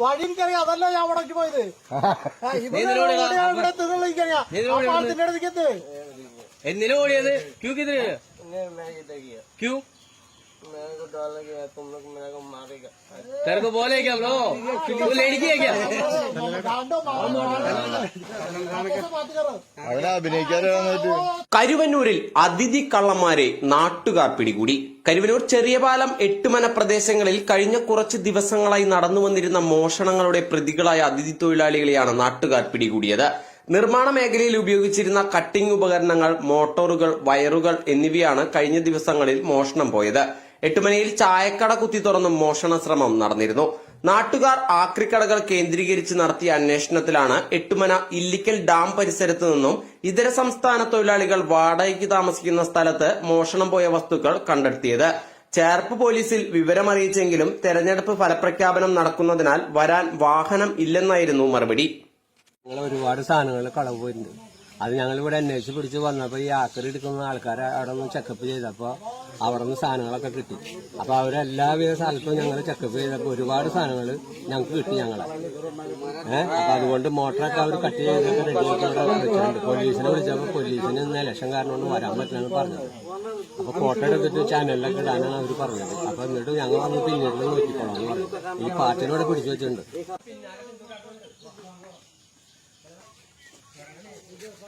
വഴി എനിക്കറിയാം. അതല്ല ഞാൻ അവിടെ പോയത്. ഇവിടെ എത്തുന്നുള്ള എനിക്കറിയാം. പാലത്തിന്റെ അടുത്തേക്ക് എത്ത്. എന്തിനാ ക്യൂ. കിതന क्यों तेरे को बोले क्या ब्रो वो लड़की है क्या രണ്ടോ അവിടെ അഭിനയിക്കാനായിട്ട് കരുവന്നൂരിൽ അതിഥി കള്ളന്മാരെ നാട്ടുകാർ പിടികൂടി കരുവന്നൂർ ചെറിയപാലം എട്ടുമന പ്രദേശങ്ങളിൽ കഴിഞ്ഞ കുറച്ച് ദിവസങ്ങളായി നടന്നു വന്നിരുന്ന മോഷണങ്ങളുടെ പ്രതികളായ അതിഥി തൊഴിലാളികളെയാണ് നാട്ടുകാർ പിടികൂടിയത് നിർമ്മാണ മേഖലയിൽ ഉപയോഗിച്ചിരുന്ന കട്ടിംഗ് ഉപകരണങ്ങൾ മോട്ടോറുകൾ വയറുകൾ എന്നിവയാണ് കഴിഞ്ഞ ദിവസങ്ങളിൽ മോഷണം പോയത് എട്ടുമനയിൽ ചായക്കട കുത്തി തുറന്ന് മോഷണ ശ്രമം നടന്നിരുന്നു. നാട്ടുകാർ ആക്രിക്കടകൾ കേന്ദ്രീകരിച്ച് നടത്തിയ അന്വേഷണത്തിലാണ് എട്ടുമന ഇല്ലിക്കൽ ഡാം പരിസരത്ത് നിന്നും ഇതര സംസ്ഥാന തൊഴിലാളികൾ വാടകയ്ക്ക് താമസിക്കുന്ന സ്ഥലത്ത് മോഷണം പോയ വസ്തുക്കൾ കണ്ടെത്തിയത്. ചേർപ്പ് പോലീസിൽ വിവരമറിയിച്ചെങ്കിലും തെരഞ്ഞെടുപ്പ് ഫലപ്രഖ്യാപനം നടക്കുന്നതിനാൽ വരാൻ വാഹനം ഇല്ലെന്നായിരുന്നു മറുപടി. ഒരുപാട് സാധനങ്ങൾ കളവ് പോയിട്ടുണ്ട് അത് ഞങ്ങൾ ഇവിടെ അന്വേഷിച്ച് പിടിച്ച് വന്നപ്പോൾ ഈ ആക്കറി എടുക്കുന്ന ആൾക്കാരെ അവിടെ നിന്ന് ചെക്കപ്പ് ചെയ്തപ്പോൾ അവിടെ നിന്ന് സാധനങ്ങളൊക്കെ കിട്ടി. അപ്പോൾ അവരെല്ലാവിധ സ്ഥലത്തും ഞങ്ങൾ ചെക്കപ്പ് ചെയ്തപ്പോൾ ഒരുപാട് സാധനങ്ങൾ ഞങ്ങൾക്ക് കിട്ടി ഞങ്ങളെ. ഏഹ് അപ്പൊ അതുകൊണ്ട് മോട്ടറൊക്കെ അവർ കട്ട് വെച്ചിട്ടുണ്ട്. പോലീസിനെ വിളിച്ചപ്പോൾ പോലീസിന് ഇന്ന് ഇലക്ഷൻ കാരണം കൊണ്ട് വരാൻ പറ്റില്ലെന്ന് പറഞ്ഞത്. അപ്പൊ ഫോട്ടോ എടുത്തിട്ട് ചാനലിലൊക്കെ ഇടാനാണ് അവർ പറഞ്ഞത്. അപ്പോൾ എന്നിട്ട് ഞങ്ങൾ വന്ന് പിന്നീട് നോക്കിക്കോളാം പറഞ്ഞു. ഈ പാറ്റിനോടെ പിടിച്ചു വെച്ചിട്ടുണ്ട്.